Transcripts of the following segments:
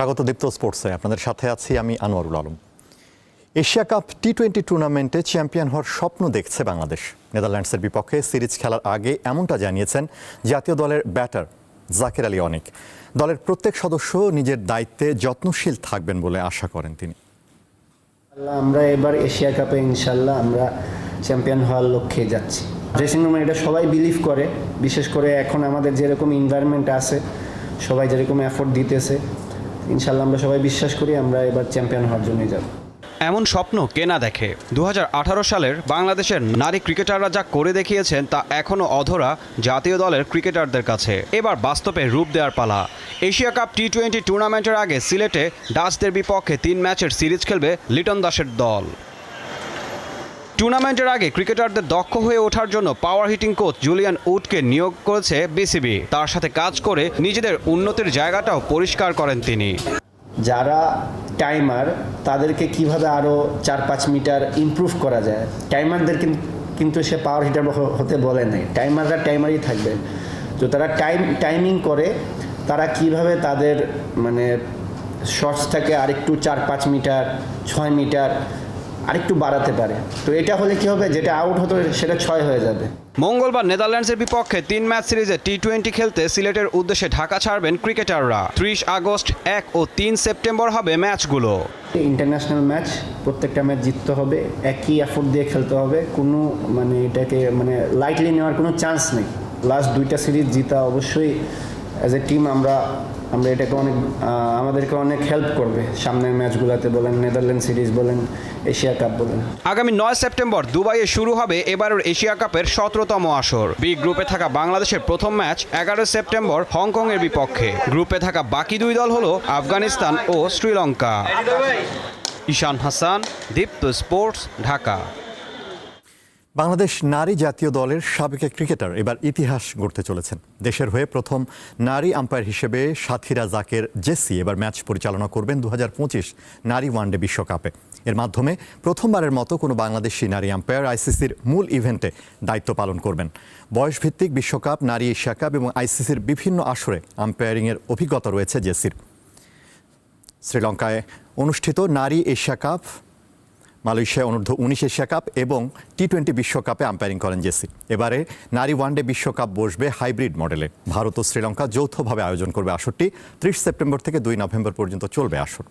স্বাগত দীপ্ত স্পোর্টসে। আপনাদের সাথে আছি আমি Anwarul Alam. Asia cup T twenty টুর্নামেন্টে চ্যাম্পিয়ন হওয়ার স্বপ্ন দেখছে বাংলাদেশ। নেদারল্যান্ডসের বিপক্ষে সিরিজ খেলার আগে এমনটা জানিয়েছেন জাতীয় দলের ব্যাটার জাকির আলী অনেক। দলের প্রত্যেক সদস্য নিজের দায়িত্বে যত্নশীল থাকবেন বলে আশা করেন তিনি। আমরা এবার এশিয়া কাপে ইনশাল্লাহ আমরা চ্যাম্পিয়ন হওয়ার লক্ষ্যে যাচ্ছি। ড্রেসিং রুমে এটা সবাই বিলিভ করে, বিশেষ করে এখন আমাদের যেরকম এনভায়রনমেন্ট আছে, সবাই যেরকম এফোর্ট দিতেছে ইনশাল্লাহ আমরা সবাই বিশ্বাস করি আমরা এবার চ্যাম্পিয়ন হওয়ার জন্যই যাব। এমন স্বপ্ন কে না দেখে? দু হাজার আঠারো সালের বাংলাদেশের নারী ক্রিকেটাররা যা করে দেখিয়েছেন তা এখনও অধরা জাতীয় দলের ক্রিকেটারদের কাছে। এবার বাস্তবে রূপ দেওয়ার পালা। এশিয়া কাপ টি টোয়েন্টি টুর্নামেন্টের আগে সিলেটে ডাচদের বিপক্ষে তিন ম্যাচের সিরিজ খেলবে লিটন দাসের দল। টুর্নামেন্টের আগে ক্রিকেটারদের দক্ষ হয়ে ওঠার জন্য পাওয়ার হিটিং কোচ জুলিয়ান উডকে নিয়োগ করেছে বিসিবি তার সাথে কাজ করে নিজেদের উন্নতির জায়গাটাও পরিষ্কার করেন তিনি। যারা টাইমার তাদেরকে কীভাবে আরও চার পাঁচ মিটার ইমপ্রুভ করা যায়? টাইমারদের কিন্তু সে পাওয়ার হিটার হতে বলে নাই। টাইমাররা টাইমারই থাকবে। তো তারা টাইম টাইমিং করে তারা কীভাবে তাদের মানে শর্টসটাকে আরেকটু চার পাঁচ মিটার ছয় মিটার আরেকটু বাড়াতে পারে। তো এটা হলে কি হবে? যেটা আউট হতো সেটা ছয় হয়ে যাবে। মঙ্গলবার নেদারল্যান্ডসের বিপক্ষে তিন ম্যাচ সিরিজে টি টোয়েন্টি খেলতে সিলেটের উদ্দেশ্যে ঢাকা ছাড়বেন ক্রিকেটাররা। ত্রিশ আগস্ট এক ও তিন সেপ্টেম্বর হবে ম্যাচগুলো। ইন্টারন্যাশনাল ম্যাচ প্রত্যেকটা ম্যাচ জিততে হবে একই এফোর্ট দিয়ে খেলতে হবে কোনো মানে এটাকে মানে লাইটলি নেওয়ার কোনো চান্স নেই। লাস্ট দুইটা সিরিজ জিতা অবশ্যই অ্যাজ এ টিম আমরা আমরা এটাকে অনেক আমাদেরকে অনেক হেল্প করবে। সামনের ম্যাচগুলোতে বলেন, নেদারল্যান্ড সিরিজ বলেন, এশিয়া কাপ বলেন। আগামী নয় সেপ্টেম্বর দুবাইয়ে শুরু হবে এবারের এশিয়া কাপের সতেরোতম আসর। বি গ্রুপে থাকা বাংলাদেশের প্রথম ম্যাচ এগারো সেপ্টেম্বর হংকংয়ের বিপক্ষে। গ্রুপে থাকা বাকি দুই দল হলো আফগানিস্তান ও শ্রীলঙ্কা। ঈশান হাসান, দীপ্ত স্পোর্টস, ঢাকা। বাংলাদেশ নারী জাতীয় দলের সাবেক ক্রিকেটার এবার ইতিহাস গড়তে চলেছেন। দেশের হয়ে প্রথম নারী আম্পায়ার হিসেবে সাথীরা জাকের জেসি এবার ম্যাচ পরিচালনা করবেন দু হাজার পঁচিশ নারী ওয়ানডে বিশ্বকাপে। এর মাধ্যমে প্রথমবারের মতো কোনো বাংলাদেশি নারী আম্পায়ার আইসিসির মূল ইভেন্টে দায়িত্ব পালন করবেন। বয়সভিত্তিক বিশ্বকাপ, নারী এশিয়া কাপ এবং আইসিসির বিভিন্ন আসরে আম্পায়ারিংয়ের অভিজ্ঞতা রয়েছে জেসির। শ্রীলঙ্কায় অনুষ্ঠিত নারী এশিয়া কাপ মালয়েশিয়া অনূর্ধ্ব উনিশ এশিয়া কাপ এবং টি টোয়েন্টি বিশ্বকাপে আম্পায়ারিং করেন জেসি। এবারে নারী ওয়ানডে বিশ্বকাপ বসবে হাইব্রিড মডেলে। ভারত ও শ্রীলঙ্কা যৌথভাবে আয়োজন করবে আসরটি, ত্রিশ সেপ্টেম্বর থেকে দুই নভেম্বর পর্যন্ত চলবে আসর।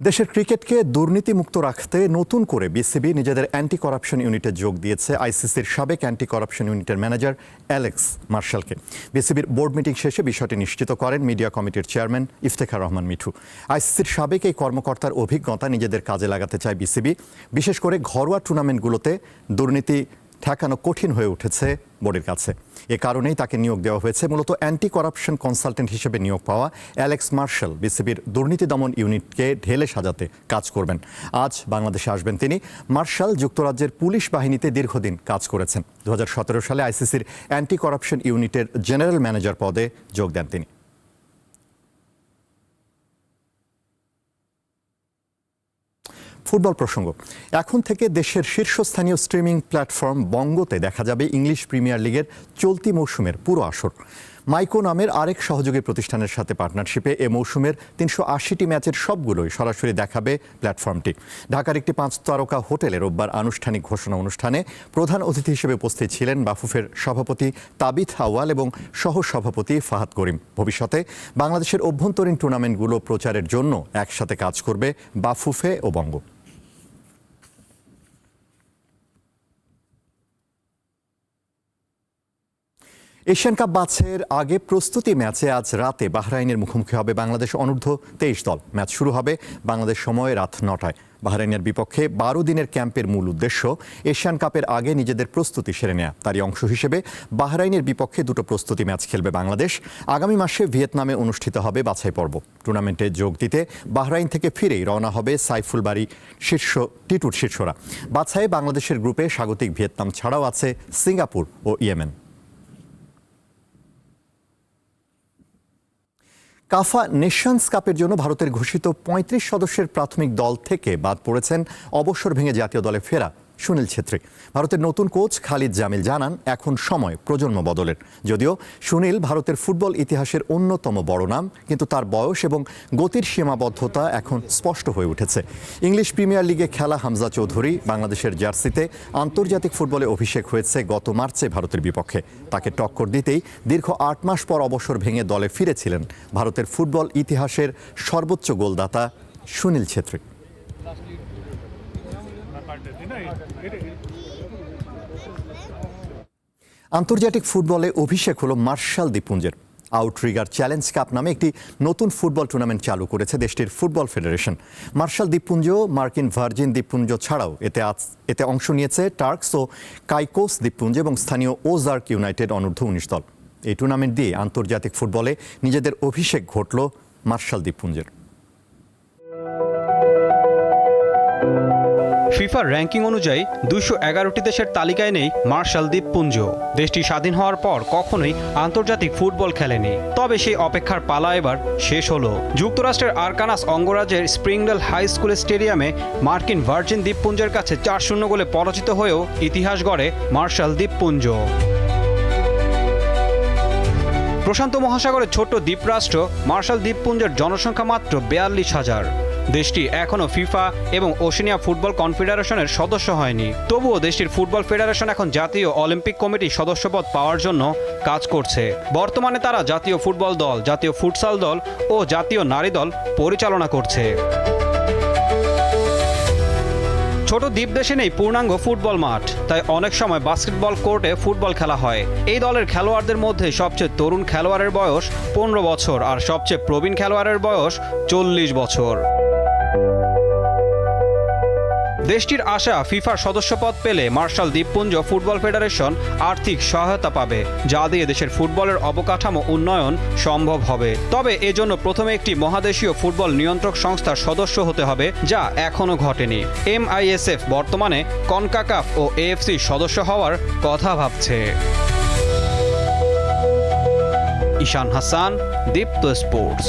দেশের ক্রিকেটকে দুর্নীতিমুক্ত রাখতে নতুন করে বিসিবি নিজেদের অ্যান্টি করাপশন ইউনিটে যোগ দিয়েছে। আইসিসির সাবেক অ্যান্টি করাপশন ইউনিটের ম্যানেজার অ্যালেক্স মার্শালকে। বিসিবির বোর্ড মিটিং শেষে বিষয়টি নিশ্চিত করেন মিডিয়া কমিটির চেয়ারম্যান ইফতেখার রহমান মিঠু। আইসিসির সাবেক এই কর্মকর্তার অভিজ্ঞতা নিজেদের কাজে লাগাতে চায় বিসিবি। বিশেষ করে ঘরোয়া টুর্নামেন্টগুলোতে দুর্নীতি ঠেকানো কঠিন হয়ে উঠেছে বোর্ডের কাছে। এ কারণেই তাকে নিয়োগ দেওয়া হয়েছে। মূলত অ্যান্টি করাপশন কনসালটেন্ট হিসেবে নিয়োগ পাওয়া অ্যালেক্স মার্শাল বিসিবির দুর্নীতি দমন ইউনিটকে ঢেলে সাজাতে কাজ করবেন। আজ বাংলাদেশে আসবেন তিনি। মার্শাল যুক্তরাজ্যের পুলিশ বাহিনীতে দীর্ঘদিন কাজ করেছেন। দু হাজার সতেরো সালে আইসিসির অ্যান্টি করাপশন ইউনিটের জেনারেল ম্যানেজার পদে যোগ দেন তিনি। ফুটবল প্রসঙ্গ। এখন থেকে দেশের শীর্ষস্থানীয় স্ট্রিমিং প্ল্যাটফর্ম বঙ্গতে দেখা যাবে ইংলিশ প্রিমিয়ার লিগের চলতি মৌসুমের পুরো আসর। মাইকো নামের আরেক সহযোগী প্রতিষ্ঠানের সাথে পার্টনারশিপে এ মৌসুমের তিনশো আশিটি ম্যাচের সবগুলোই সরাসরি দেখাবে প্ল্যাটফর্মটি। ঢাকার একটি পাঁচ তারকা হোটেলে রোববার আনুষ্ঠানিক ঘোষণা অনুষ্ঠানে প্রধান অতিথি হিসেবে উপস্থিত ছিলেন বাফুফের সভাপতি তাবিথ হাওয়াল এবং সহ সভাপতি ফাহাদ করিম। ভবিষ্যতে বাংলাদেশের অভ্যন্তরীণ টুর্নামেন্টগুলো প্রচারের জন্য একসাথে কাজ করবে বাফুফে ও বঙ্গ। এশিয়ান কাপ বাছের আগে প্রস্তুতি ম্যাচে আজ রাতে বাহরাইনের মুখোমুখি হবে বাংলাদেশ অনূর্ধ্ব তেইশ দল। ম্যাচ শুরু হবে বাংলাদেশ সময় রাত নটায়। বাহরাইনের বিপক্ষে বারো দিনের ক্যাম্পের মূল উদ্দেশ্য এশিয়ান কাপের আগে নিজেদের প্রস্তুতি সেরে নেয়া। তারই অংশ হিসেবে বাহরাইনের বিপক্ষে দুটো প্রস্তুতি ম্যাচ খেলবে বাংলাদেশ। আগামী মাসে ভিয়েতনামে অনুষ্ঠিত হবে বাছাই পর্ব। টুর্নামেন্টে যোগ দিতে বাহরাইন থেকে ফিরেই রওনা হবে সাইফুল বাড়ি শীর্ষ, টিটুর শীর্ষরা। বাছাইয়ে বাংলাদেশের গ্রুপে স্বাগতিক ভিয়েতনাম ছাড়াও আছে সিঙ্গাপুর ও ইয়েমেন। কাফা নেশনস কাপের জন্য ভারতের ঘোষিত পঁয়ত্রিশ সদস্যের প্রাথমিক দল থেকে বাদ পড়েছেন অবসর ভেঙে জাতীয় দলে ফেরা। সুনীল ছেত্রী। ভারতের নতুন কোচ খালিদ জামিল জানান, এখন সময় প্রজন্ম বদলের। যদিও সুনীল ভারতের ফুটবল ইতিহাসের অন্যতম বড় নাম, কিন্তু তার বয়স এবং গতির সীমাবদ্ধতা এখন স্পষ্ট হয়ে উঠেছে। ইংলিশ প্রিমিয়ার লিগে খেলা হামজা চৌধুরী বাংলাদেশের জার্সিতে আন্তর্জাতিক ফুটবলে অভিষেক হয়েছে গত মার্চে ভারতের বিপক্ষে। তাকে টক্কর দিতেই দীর্ঘ আট মাস পর অবসর ভেঙে দলে ফিরেছিলেন ভারতের ফুটবল ইতিহাসের সর্বোচ্চ গোলদাতা সুনীল ছেত্রী। আন্তর্জাতিক ফুটবলে অভিষেক হলো মার্শাল দ্বীপপুঞ্জের। আউটরিগার চ্যালেঞ্জ কাপ নামে একটি নতুন ফুটবল টুর্নামেন্ট চালু করেছে দেশটির ফুটবল ফেডারেশন। মার্শাল দ্বীপপুঞ্জ, মার্কিন ভার্জিন দ্বীপপুঞ্জ ছাড়াও এতে এতে অংশ নিয়েছে টার্কস ও কাইকোস দ্বীপপুঞ্জ এবং স্থানীয় ওজার্ক ইউনাইটেড অনূর্ধ্ব উনিশ দল। এই টুর্নামেন্ট দিয়ে আন্তর্জাতিক ফুটবলে নিজেদের অভিষেক ঘটল মার্শাল দ্বীপপুঞ্জের। ফিফার র্যাঙ্কিং অনুযায়ী দুশো এগারোটি দেশের তালিকায় নেই মার্শাল দ্বীপপুঞ্জ। দেশটি স্বাধীন হওয়ার পর কখনোই আন্তর্জাতিক ফুটবল খেলেনি। তবে সেই অপেক্ষার পালা এবার শেষ হলো। যুক্তরাষ্ট্রের আরকানাস অঙ্গরাজ্যের স্প্রিংডেল হাই স্কুল স্টেডিয়ামে মার্কিন ভার্জিন দ্বীপপুঞ্জের কাছে চার শূন্য গোলে পরাজিত হয়েও ইতিহাস গড়ে মার্শাল দ্বীপপুঞ্জ। প্রশান্ত মহাসাগরের ছোট্ট দ্বীপরাষ্ট্র মার্শাল দ্বীপপুঞ্জের জনসংখ্যা মাত্র বেয়াল্লিশ হাজার। দেশটি এখনও ফিফা এবং ওশেনিয়া ফুটবল কনফেডারেশনের সদস্য হয়নি। তবুও দেশটির ফুটবল ফেডারেশন এখন জাতীয় অলিম্পিক কমিটির সদস্যপদ পাওয়ার জন্য কাজ করছে। বর্তমানে তারা জাতীয় ফুটবল দল, জাতীয় ফুটসাল দল ও জাতীয় নারী দল পরিচালনা করছে। ছোট দ্বীপ দেশে নেই পূর্ণাঙ্গ ফুটবল মাঠ, তাই অনেক সময় বাস্কেটবল কোর্টে ফুটবল খেলা হয়। এই দলের খেলোয়াড়দের মধ্যে সবচেয়ে তরুণ খেলোয়াড়ের বয়স পনেরো বছর আর সবচেয়ে প্রবীণ খেলোয়াড়ের বয়স চল্লিশ বছর। দেশটির আশা ফিফার সদস্যপদ পেলে মার্শাল দ্বীপপুঞ্জ ফুটবল ফেডারেশন আর্থিক সহায়তা পাবে, যা দিয়ে দেশের ফুটবলের অবকাঠামো উন্নয়ন সম্ভব হবে। তবে এজন্য প্রথমে একটি মহাদেশীয় ফুটবল নিয়ন্ত্রক সংস্থার সদস্য হতে হবে, যা এখনও ঘটেনি। এমআইএসএফ বর্তমানে কনকাকাফ ও এএফসি সদস্য হওয়ার কথা ভাবছে। ঈশান হাসান, দীপ্ত স্পোর্টস।